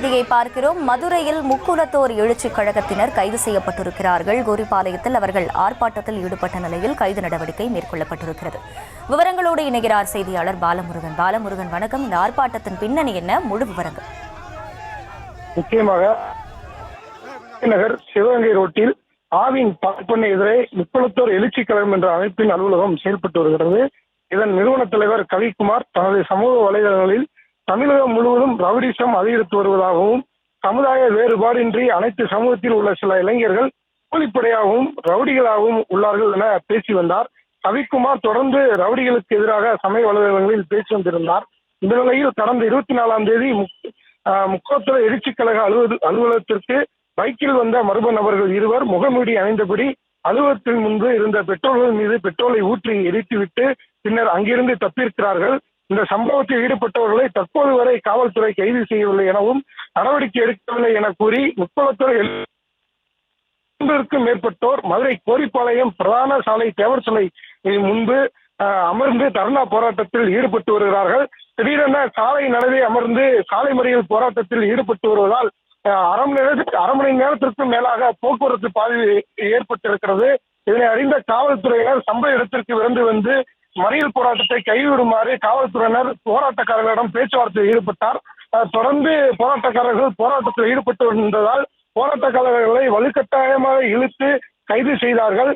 செய்தியை பார்க்கிறோம். மதுரையில் முக்குலத்தோர் எழுச்சிக் கழகத்தினர் கைது செய்யப்பட்டிருக்கிறார்கள். கோரிபாளையத்தில் அவர்கள் ஆர்ப்பாட்டத்தில் ஈடுபட்ட நிலையில் கைது நடவடிக்கை மேற்கொள்ளப்பட்டிருக்கிறது. விவரங்களோடு இணைகிறார் செய்தியாளர் பாலமுருகன். பாலமுருகன் வணக்கம். இந்த ஆர்ப்பாட்டத்தின் பின்னணி என்ன? முழு விவரங்கள். முக்கியமாக நகர் சிவகங்கை ரோட்டில் ஆவின் பார்ப்பனை எதிரே முக்குளத்தோர் எழுச்சி கழகம் என்ற அமைப்பின் அலுவலகம் செயல்பட்டு வருகிறது. இதன் நிறுவன தலைவர் கவிக்குமார் தனது சமூக வலைதளங்களில் தமிழகம் முழுவதும் ரவுடிசம் அதிகரித்து வருவதாகவும் சமுதாய வேறுபாடின்றி அனைத்து சமூகத்தில் உள்ள சில இளைஞர்கள் கூலிப்படையாகவும் ரவுடிகளாகவும் உள்ளார்கள் என பேசி வந்தார். கவிக்குமார் தொடர்ந்து ரவுடிகளுக்கு எதிராக சமய வலைதளங்களில் பேசி வந்திருந்தார். இந்த நிலையில் கடந்த இருபத்தி நாலாம் தேதி முக்- ஆஹ் முக்கோத்துறை கழக அலுவலகத்திற்கு பைக்கில் வந்த மர்ம நபர்கள் இருவர் முகமூடி அணிந்தபடி அலுவலகத்தின் முன்பு இருந்த பெட்ரோல்கள் மீது பெட்ரோலை ஊற்றி எரித்துவிட்டு பின்னர் அங்கிருந்து தப்பியிருக்கிறார்கள். இந்த சம்பவத்தில் ஈடுபட்டவர்களை தற்போது வரை காவல்துறை கைது செய்யவில்லை எனவும் நடவடிக்கை எடுக்கவில்லை என கூறி முக்கோணத்துறை மேற்பட்டோர் மதுரை கோரிப்பாளையம் பிரதான சாலை தேவர் சிலை முன்பு அமர்ந்து தர்ணா போராட்டத்தில் ஈடுபட்டு வருகிறார்கள். திடீரென சாலை நடுவே அமர்ந்து சாலை மறியல் போராட்டத்தில் ஈடுபட்டு வருவதால் அரை மணி நேரத்துக்கு அரை மணி நேரத்திற்கும் மேலாக போக்குவரத்து பாதிப்பு ஏற்பட்டிருக்கிறது. இதனை அறிந்த காவல்துறையினர் சம்பவ இடத்திற்கு விரைந்து வந்து மறியல் போராட்டத்தை கைவிடுமாறு காவல்துறையினர் போராட்டக்காரர்களிடம் பேச்சுவார்த்தையில் ஈடுபட்டார். தொடர்ந்து போராட்டக்காரர்கள் போராட்டத்தில் ஈடுபட்டு வந்ததால் போராட்டக்காரர்களை வலுக்கட்டாயமாக இழுத்து கைது செய்தார்கள்.